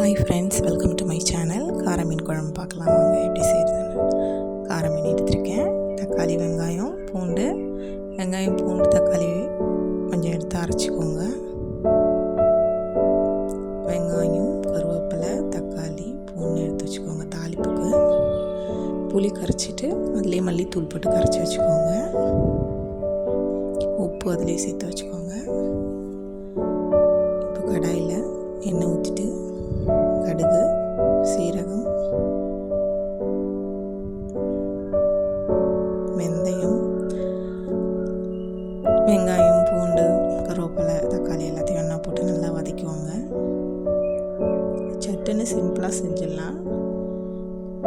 Hi friends welcome to my channel கார மீன் குழம்பு பார்க்கலாம். வாங்க எப்படி செய்கிறதுன்னு கார மீன் எடுத்திருக்கேன். தக்காளி வெங்காயம் பூண்டு. வெங்காயம் பூண்டு தக்காளி கொஞ்சம் எடுத்து அரைச்சிக்கோங்க. வெங்காயம் கருவேப்பிலை தக்காளி பூண்டு எடுத்து வச்சுக்கோங்க தாளிப்புக்கு. புளி கரைச்சிட்டு அதுலேயே மல்லித்தூள் போட்டு கரைச்சி வச்சுக்கோங்க. உப்பு அதுலேயே சேர்த்து வச்சுக்கோங்க. இப்போ கடாயில் எண்ணெய் ஊற்றிட்டு கடுகு சீரகம் வெந்தயம் வெங்காயம் பூண்டு கருவேப்பிலை தக்காளி எல்லாத்தையும் ஒன்றா போட்டு நல்லா வதக்குவாங்க சட்டுன்னு சிம்பிளாக செஞ்சிடலாம்.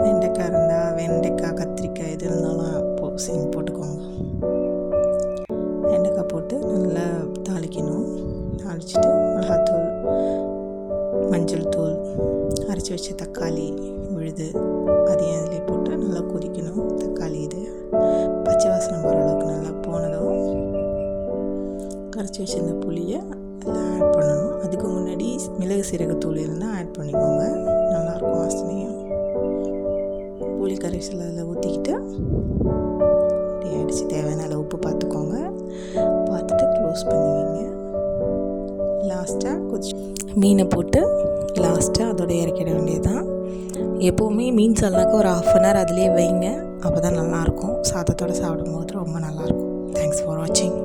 வெண்டைக்காய் இருந்தால் வெண்டைக்காய் கத்திரிக்காய் எது இருந்தாலும் போ செஞ்சு போட்டுக்கோங்க. வெண்டைக்காய் போட்டு நல்லா தாளிக்கணும். தாளிச்சிட்டு மிளகாத்தூள் மஞ்சள் தூள் அரைச்சி வச்ச தக்காளி விழுது அதையும் அதில் போட்டு நல்லா கொதிக்கணும். தக்காளி இது பச்சை வாசனை போகிற அளவுக்கு நல்லா போனதும் கரைச்சி வச்சிருந்த புளியை அதில் ஆட் பண்ணணும். அதுக்கு முன்னாடி மிளகு சீரகத்தூள் இருந்தால் ஆட் பண்ணிக்கோங்க. நல்லாயிருக்கும் வாசனையும். புளி கரைசல் அதில் ஊற்றிக்கிட்டு அப்படியே அடித்து தேவையான அளவு லாஸ்ட்டாக மீனை போட்டு லாஸ்ட்டாக அதோட இறக்கிட வேண்டியது தான் எப்போவுமே மீன் சால்னாக்கா ஒரு ஆஃப் அன் ஹவர் அதிலே வைங்க. அப்போ தான் நல்லாயிருக்கும் சாதத்தோடு சாப்பிடும்போது ரொம்ப நல்லாயிருக்கும் தேங்க்ஸ் ஃபார் வாட்சிங்